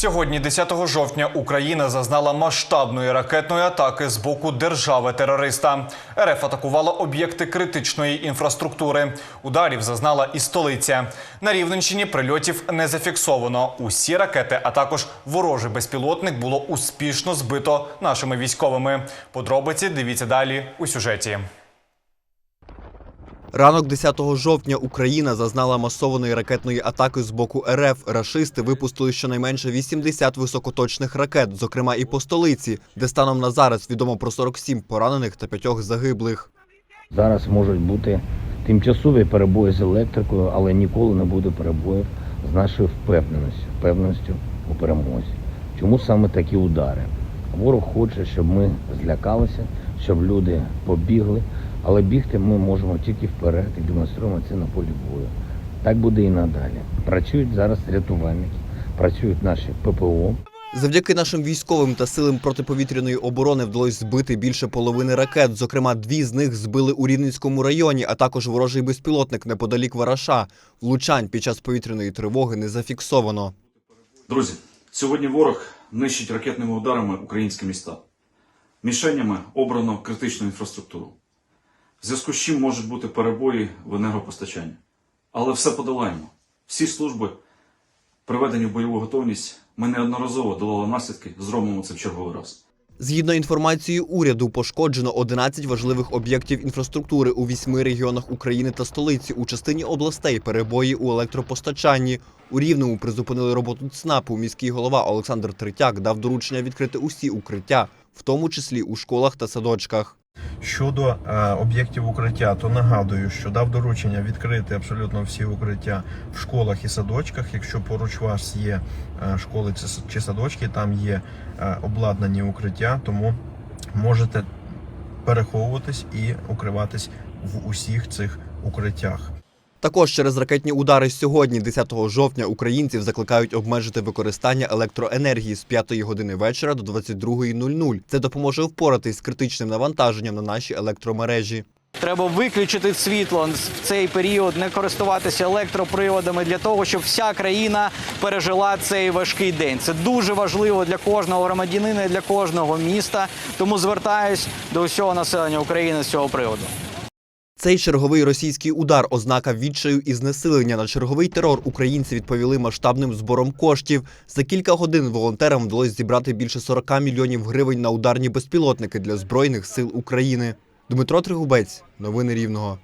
Сьогодні, 10 жовтня, Україна зазнала масштабної ракетної атаки з боку держави-терориста. РФ атакувала об'єкти критичної інфраструктури. Ударів зазнала і столиця. На Рівненщині прильотів не зафіксовано. Усі ракети, а також ворожий безпілотник було успішно збито нашими військовими. Подробиці дивіться далі у сюжеті. Ранок 10 жовтня Україна зазнала масованої ракетної атаки з боку РФ. Рашисти випустили щонайменше 80 високоточних ракет, зокрема і по столиці, де станом на зараз відомо про 47 поранених та 5 загиблих. Зараз можуть бути тимчасові перебої з електрикою, але ніколи не буде перебоїв з нашою впевненістю, впевненістю у перемозі. Чому саме такі удари? Ворог хоче, щоб ми злякалися, щоб люди побігли, але бігти ми можемо тільки вперед і демонструємо це на полі бою. Так буде і надалі. Працюють зараз рятувальники, працюють наші ППО. Завдяки нашим військовим та силам протиповітряної оборони вдалося збити більше половини ракет. Зокрема, дві з них збили у Рівненському районі, а також ворожий безпілотник неподалік Вараша. Влучань під час повітряної тривоги не зафіксовано. Друзі, сьогодні ворог нищить ракетними ударами українські міста. Мішенями обрано критичну інфраструктуру. В зв'язку з чим можуть бути перебої в енергопостачанні. Але все подолаємо. Всі служби, приведені в бойову готовність, ми неодноразово долали наслідки, зробимо це в черговий раз. Згідно інформацією уряду, пошкоджено 11 важливих об'єктів інфраструктури у вісьми регіонах України та столиці. У частині областей перебої у електропостачанні. У Рівному призупинили роботу ЦНАПу. Міський голова Олександр Третяк дав доручення відкрити усі укриття, в тому числі у школах та садочках. Щодо е, об'єктів укриття, то нагадую, що дав доручення відкрити абсолютно всі укриття в школах і садочках. Якщо поруч вас є е, школи чи садочки, там є е, обладнані укриття, тому можете переховуватись і укриватись в усіх цих укриттях. Також через ракетні удари сьогодні, 10 жовтня, українців закликають обмежити використання електроенергії з 5 години вечора до 22.00. Це допоможе впоратись з критичним навантаженням на наші електромережі. Треба виключити світло в цей період, не користуватися електроприводами для того, щоб вся країна пережила цей важкий день. Це дуже важливо для кожного громадянина і для кожного міста. Тому звертаюсь до усього населення України з цього приводу. Цей черговий російський удар ознака відчаю і знесилення. На черговий терор українці відповіли масштабним збором коштів. За кілька годин волонтерам вдалося зібрати більше 40 мільйонів гривень на ударні безпілотники для збройних сил України. Дмитро Тригубець, новини Рівного.